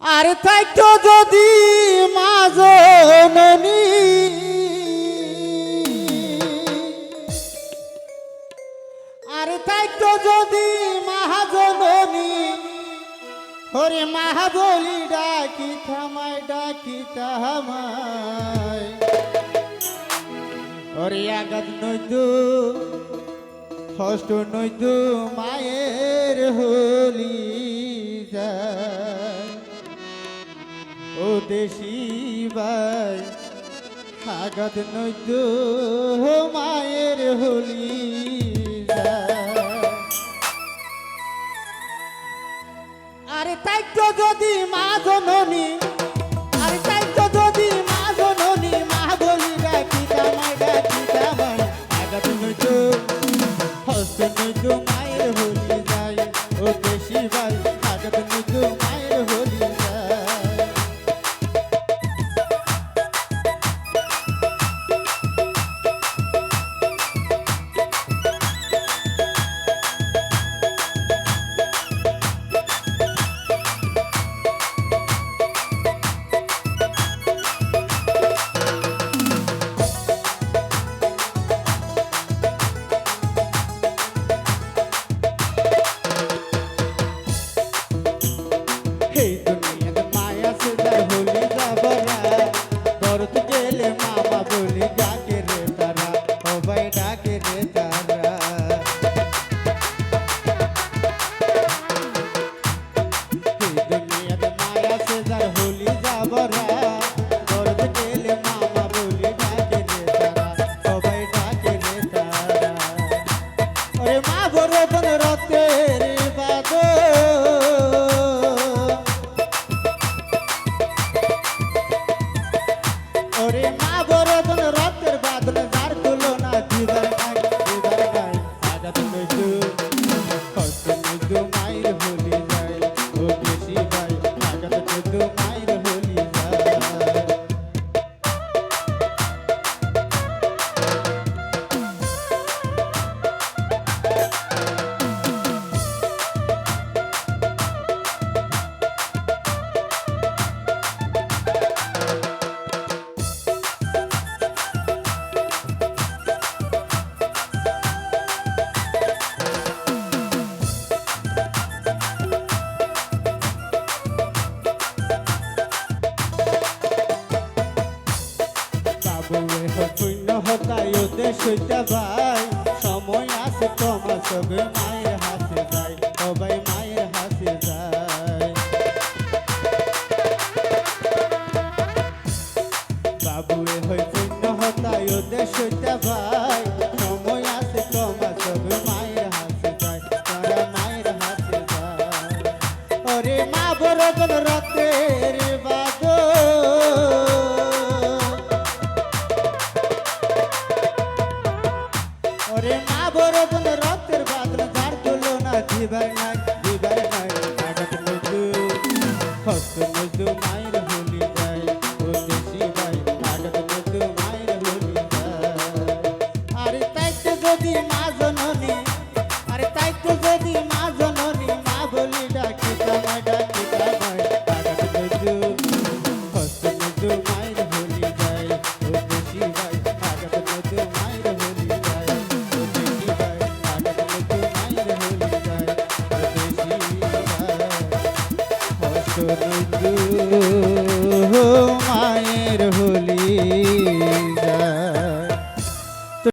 আর থাকতো যদি মাজননী আর থাকতো যদি মহাজননী হরে মহাবলি ডাকি থামায় ডাকি থামায় ওরে আগাত নইতু হষ্ট নইতু, মায়ের হলি। দেশি ভাই আগাত নইতু মায়ের হলি আরে তাই তো যদি মা জননী, আরে তাই তো যদি মা জননী, মা বলি আগাত নইতো হস্ত নইতো মায়ের হলি যায়। ও ডাকে হইন হতাই ওতে সইতা ভাই সময় আছে তোমার সবে মায়ের হাতে যায় সবাই মায়ের হাতে যায় বাবুয়ে হইন হতাই ওতে সইতা ভাই সময় আছে কমা বড় বোন রক্তের বাদল যার তুলনা দিবার নাই দিবাই নাই হস্ত মজু মায়ের ভাই